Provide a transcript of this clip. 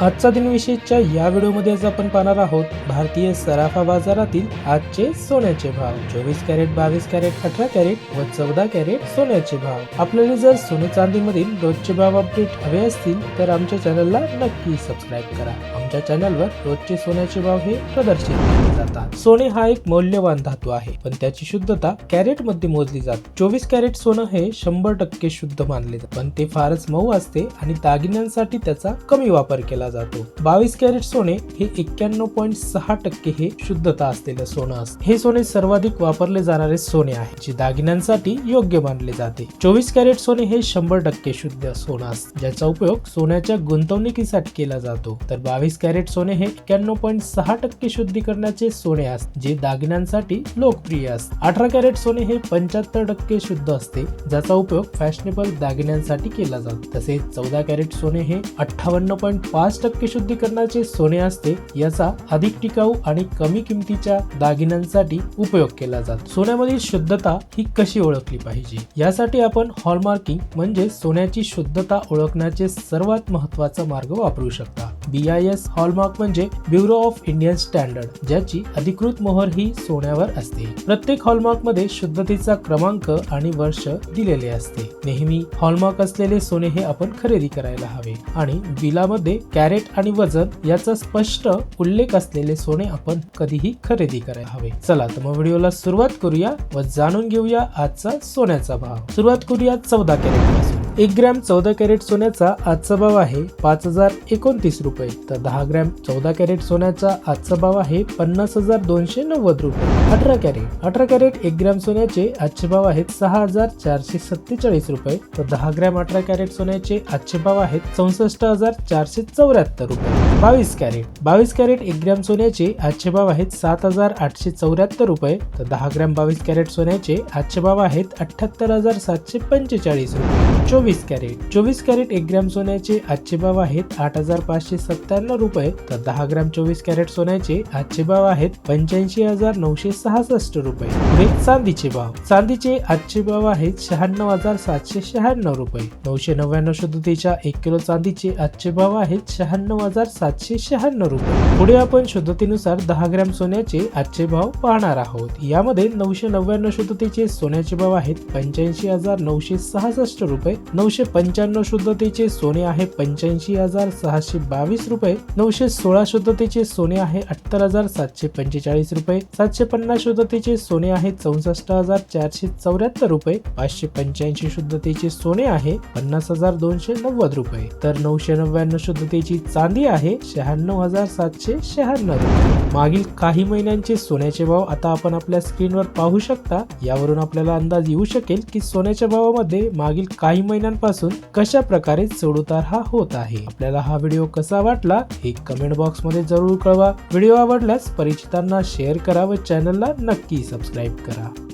आजचा दिनविशेषच्या या व्हिडिओमध्ये आज आपण पाहणार आहोत भारतीय सराफा बाजारातील आजचे सोन्याचे भाव. चोवीस कॅरेट बावीस कॅरेट अठरा कॅरेट व चौदा कॅरेट सोन्याचे भाव. आपल्याला जर सोने चांदीमधील रोजचे भाव अपडेट हवे असतील तर आमच्या चॅनलला नक्की सबस्क्राईब करा. आमच्या चॅनलवर रोजचे सोन्याचे भाव हे प्रदर्शित केले जातात. सोने हा एक मौल्यवान धातू आहे पण त्याची शुद्धता कॅरेटमध्ये मोजली जाते. चोवीस कॅरेट सोनं हे शंभर टक्के शुद्ध मानले जाते पण ते फारच मऊ असते आणि दागिन्यांसाठी त्याचा कमी वापर केला जातो. बावीस कॅरेट सोने हे एक्क्याण्णव पॉईंट सहा टक्के हे शुद्धता असलेलं सोनं असते. हे सोने सर्वाधिक वापरले जाणारे सोने आहे जे दागिन्यांसाठी योग्य मानले जाते. चोवीस कॅरेट सोने हे शंभर टक्के शुद्ध सोनं असते ज्याचा उपयोग सोन्याच्या गुंतवणुकीसाठी केला जातो. तर बावीस कॅरेट सोने हे एक्क्याण्णव पॉईंट सहा टक्के शुद्धीकरणाचे सोने असते जे दागिन्यांसाठी लोकप्रिय असते. अठरा कॅरेट सोने हे पंच्याहत्तर टक्के शुद्ध असते ज्याचा उपयोग फॅशनेबल दागिन्यांसाठी केला जातो. तसेच चौदा कॅरेट सोने हे अठ्ठावन्न पॉईंट पाच टक्के शुद्धीकरणाचे सोने असते याचा अधिक टिकाऊ आणि कमी किमतीच्या दागिन्यांसाठी उपयोग केला जातो. सोन्यामधील शुद्धता ही कशी ओळखली पाहिजे? यासाठी आपण हॉलमार्किंग म्हणजे सोन्याची शुद्धता ओळखण्याचे सर्वात महत्त्वाचा मार्ग वापरू शकता. बी आय एस हॉलमार्क म्हणजे ब्युरो ऑफ इंडियन स्टँडर्ड ज्याची अधिकृत मोहर ही सोन्यावर असते. प्रत्येक हॉलमार्कमध्ये शुद्धतेचा क्रमांक आणि वर्ष दिलेले असते. नेहमी हॉलमार्क असलेले सोने हे आपण खरेदी करायला हवे. आणि बिलामध्ये कॅरेट आणि वजन याचा स्पष्ट उल्लेख असलेले सोने आपण कधीही खरेदी करायला हवे. चला तर मग व्हिडिओला सुरुवात करूया व जाणून घेऊया आजचा सोन्याचा भाव. सुरुवात करूया चौदा कॅरेटपासून एक ग्रॅम चौदा कॅरेट सोन्याचा आजचा भाव आहे पाच हजार एकोणतीस रुपये. तर दहा ग्रॅम चौदा कॅरेट सोन्याचा आजचा भाव आहे पन्नास हजार दोनशे नव्वद रुपये. अठरा कॅरेट अठरा कॅरेट एक ग्रॅम सोन्याचे आजचे भाव आहेत सहा हजार चारशे सत्तेचाळीस रुपये. तर दहा ग्रॅम अठरा कॅरेट सोन्याचे आजचे भाव आहेत चौसष्ट हजार चारशे चौऱ्याहत्तर रुपये. बावीस कॅरेट बावीस कॅरेट एक ग्रॅम सोन्याचे आजचे भाव आहेत सात हजार आठशे चौऱ्याहत्तर रुपये. तर दहा ग्रॅम बावीस कॅरेट सोन्याचे आजचे भाव आहेत अठ्याहत्तर हजार सातशे पंचेचाळीस रुपये. चोवीस कॅरेट. चोवीस कॅरेट एक ग्रॅम सोन्याचे आजचे भाव आहेत आठ हजार पाचशे सत्त्याण्णव रुपये. तर दहा ग्रॅम चोवीस कॅरेट सोन्याचे आजचे भाव आहेत पंच्याऐंशी हजार नऊशे सहासष्ट रुपये. पुढे चांदीचे भाव. चांदीचे आजचे भाव आहेत शहाण्णव हजार सातशे शहाण्णव रुपये. नऊशे नव्याण्णव शुद्धतेच्या एक किलो चांदीचे आजचे भाव आहेत शहाण्णव हजार सातशे शहाण्णव रुपये. पुढे आपण शुद्धतेनुसार दहा ग्रॅम सोन्याचे आजचे भाव पाहणार आहोत. यामध्ये नऊशे नव्याण्णव शुद्धतेचे सोन्याचे भाव आहेत पंच्याऐंशी हजार नऊशे सहासष्ट रुपये. नऊशे पंच्याण्णव शुद्धतेचे सोने आहे पंच्याऐंशी हजार सहाशे बावीस रुपये. नऊशे सोळा शुद्धतेचे सोने आहे अठ्तर हजार सातशे पंचेचाळीस रुपये. सातशे पन्नास शुद्धतेचे सोने आहे चौसष्ट हजार चारशे चौऱ्याहत्तर रुपये. पाचशे पंच्याऐंशी शुद्धतेचे सोने आहे पन्नास हजार दोनशे नव्वद रुपये. तर नऊशे नव्याण्णव शुद्धतेची चांदी आहे शहाण्णव हजार सातशे शहाण्णव रुपये. मागील काही महिन्यांचे सोन्याचे भाव आता आपण आपल्या स्क्रीनवर पाहू शकता. यावरून आपल्याला अंदाज येऊ शकेल की सोन्याच्या भावामध्ये मागील काही महिन्या प्रश्नांपासून कशा प्रकारे चढउतार हा होत आहे? आपल्याला हा व्हिडिओ कसा वाटला हे कमेंट बॉक्समध्ये जरूर कळवा. व्हिडिओ आवडल्यास परिचितांना शेअर करा व चॅनलला नक्की सबस्क्राईब करा.